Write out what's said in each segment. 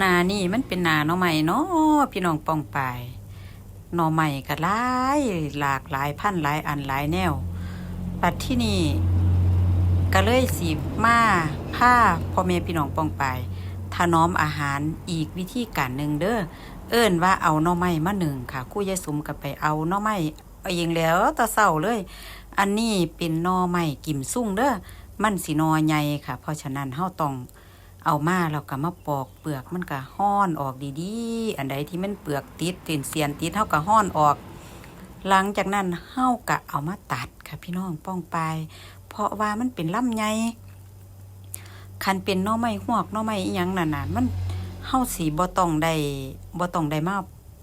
นานี่มันเป็นนาหน่อใหม่เนาะพี่น้องปองปายหน่อใหม่ก็หลายหลากหลายพันหลายอันหลายแนวปัดที่นี่ก็เลยสีมาผ้าพ่อแม่พี่น้องปองปายถนอมอาหารอีกวิธีการหนึ่งเด้อเอิ้นว่าเอาหน่อไม้มาหนึ่งค่ะคู่ยายสมกับไปเอาหน่อไม้เอาเองแล้วตะเศร้าเลย อันนี้เป็นหน่อไม้กิ่มซุ่งเด้อมันสีนอใหญ่ค่ะ เพราะฉะนั้นเฮาต้อง เอามาแล้วก็มาปอกเปลือกมันก็ห้อนออกดีๆ อันใดที่มันเปลือกติดเตียนเสียนติดเท่ากับห้อนออก หลังจากนั้นเฮากะเอามาตัดค่ะพี่น้องป้องไป เพราะว่ามันเป็นลำไยคันเป็นน่อไม้หวกน่อไม้อีหยังนั่นน่ะมันเฮาสีบ่ต้องได้บ่ต้องได้มา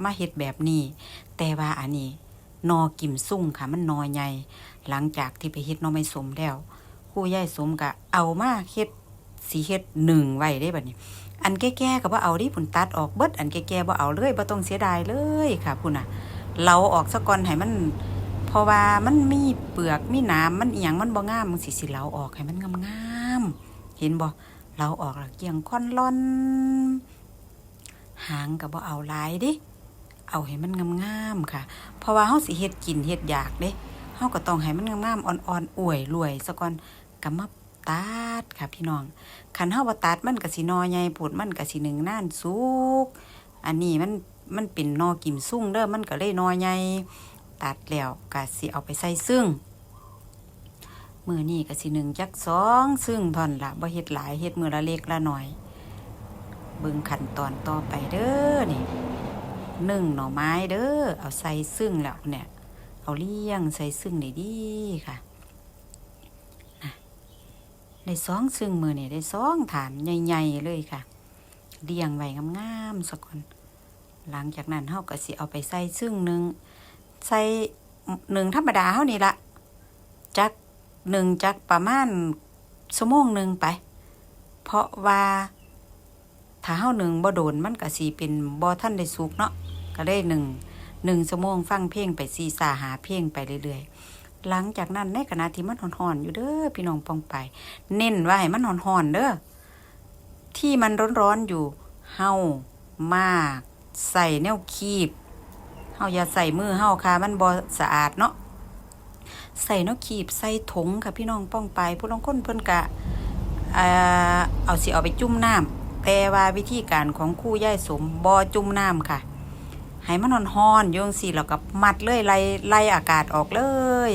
มาเฮ็ดแบบนี้ แต่ว่าอันนี้นอกิ่มซุ่งค่ะ มันนอใหญ่หลังจากที่ไปเฮ็ดน่อไม้สมแล้วครูยายสมก็เอามาเฮ็ด สีเฮ็ดหนึ่งไว้ได้บัดนี้ อันแก่ๆก็บ่เอาดิพุ่นตัดออกเบิดอันแก่ๆบ่เอาเลยบ่ต้องเสียดายเลยค่ะพุ่นน่ะ เราออกซะก่อนให้มันเพราะว่ามันมีเปลือกมีหนามมันเอียงมันบ่งามมันสิสิเราออกให้มันงามๆเห็นบ่เราออกล้วเกี่ยงค่อนล่อน หางก็บ่เอาลายดิเอาให้มันงามๆค่ะ เพราะว่าเฮาสิเฮ็ดกินเฮ็ดอยากเด้เฮาก็ต้องให้มันงามๆอ่อนๆอวยรวยซะก่อนก็มา ตัดค่ะพี่น้องคันเฮาบ่ตัดมันก็สินอใหญ่พูดมันก็สิหนึ่งน่านสุกอันนี้มันมันเป็นนอกิ่มซุ่งเด้อมันก็เลยนอใหญ่ตัดแล้วก็สิเอาไปใส่ซึ่งมือนี้ก็สิหนึ่งจักสองซึ่งท่อนละบ่เฮ็ดหลายเฮ็ดมือละเล็กละหน่อย เบิ่งขั้นตอนต่อไปเด้อนี่หนึ่งหน่อไม้เด้อเอาใส่ซึ่งแล้วเนี่ย เอาเลี้ยงใส่ซึ่งได้ดีค่ะ ได้สองซึ่งมือนี่ได้สองฐานใหญ่ๆเลยค่ะเรียงไว้งามๆสักคนหลังจากนั้นเฮาก็สิเอาไปใส่ซึ่งหนึ่งใส่หนึ่งธรรมดาเฮานี่ละจักหนึ่งจักประมาณชั่วโมงหนึ่งไป เพราะว่าถ้าเฮาหนึ่งบ่โดนมันก็สิเป็นบ่ท่านได้สุกเนาะก็ได้หนึ่งหนึ่งชั่วโมงฟังเพลงไปซีสาหาเพลงไปเรื่อยๆ หลังจากนั้นในขณะที่มันห่อนๆอยู่เด้อพี่น้องปองไป เน้นว่าให้มันห่อนๆเด้อที่มันร้อนๆอยู่เฮามาก ใส่แนวคีบเฮาอย่าใส่มือเฮาค่ะมันบ่สะอาดเนาะใส่นวคีบใส่ถุงค่ะพี่น้องป้องไปผู้ลางคนเพิ่นกะเออเอาสิเอาไปจุ่มน้ำแต่ว่าวิธีการของคู่ย่ายสมบ่จุ่มน้ำค่ะ ให้มันห่อนๆโยงสิแล้วก็มัดเลยไล่ไล่อากาศออกเลย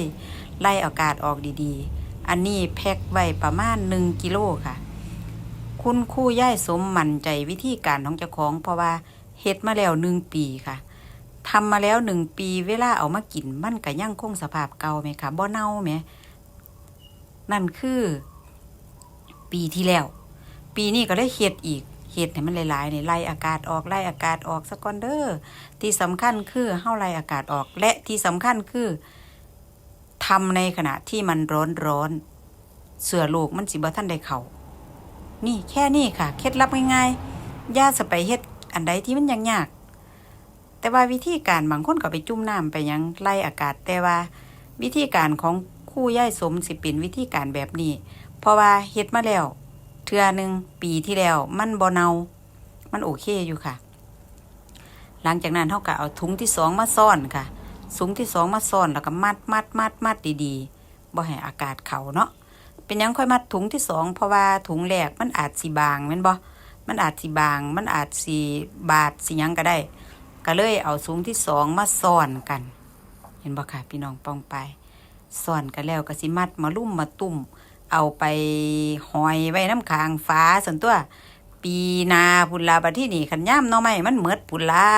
ไล่อากาศออกดีๆ อันนี้แพ็คไว้ประมาณหนึ่งกิโลค่ะ คุณคู่ย่ายสมมั่นใจวิธีการของเจ้าของ เพราะว่าเฮ็ดมาแล้วหนึ่งปีค่ะทำมาแล้วหนึ่งปีเวลาเอามากินมันก็ยังคงสภาพเก่าไหมคะบ่เน่าไหมนั่นคือ ปีที่แล้ว ปีนี้ก็ได้เฮ็ดอีก เฮ็ดให้มันหลายๆนี่ไล่อากาศออกไล่อากาศออกสะก่อนเด้อที่สำคัญคือเฮาไล่อากาศออก และที่สำคัญคือทำในขณะที่มันร้อนร้อนๆเสือโลกมันสิบ่ทันได้เขานี่แค่นี้ค่ะ เคล็ดลับง่ายๆย่าสไปเฮ็ดอันใดที่มันยากๆแต่ว่าวิธีการบางคนก็ไปจุ่มน้ำไปยังไล่อากาศ แต่ว่าวิธีการของคู่ย่ายสมสิเป็นวิธีการแบบนี้ เพราะว่าเฮ็ดมาแล้ว เทื่อหนึ่งปีที่แล้ว มันบ่เนา มันโอเคอยู่ค่ะ หลังจากนั้นเท่ากับเอาถุงที่สองมาซ่อนค่ะถุงที่สองมาซ่อนแล้วก็มัดมัดมัดมัดดีๆบ่ให้อากาศเขาเนาะเป็นยังค่อยมัดถุงที่สองเพราะว่าถุงแรกมันอาจสีบางแม่นบ่มันอาจสีบาง มันอาจสีบาดสียังก็ได้ ก็เลยเอาถุงที่สองมาซ่อนกัน เห็นบ่ค่ะพี่น้องปองไปซ่อนกันแล้วก็สิมัดมาลุ่มมาตุ่ม เอาไปหอยไว้น้ำคางฟ้าส่วนตัว ปีนาพุลาบัดที่นี่ขันย่ำน้อไม่มันเหมิดพุลา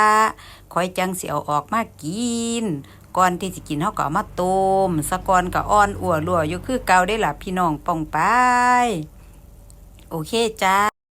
คอยจังเสียวออกมากินก่อนที่จะกินเขาก็มาต้มสะกอนก็อ่อนอัวรัวอยู่คือเกาได้ล่ะพี่น้องปองไป โอเคจ้า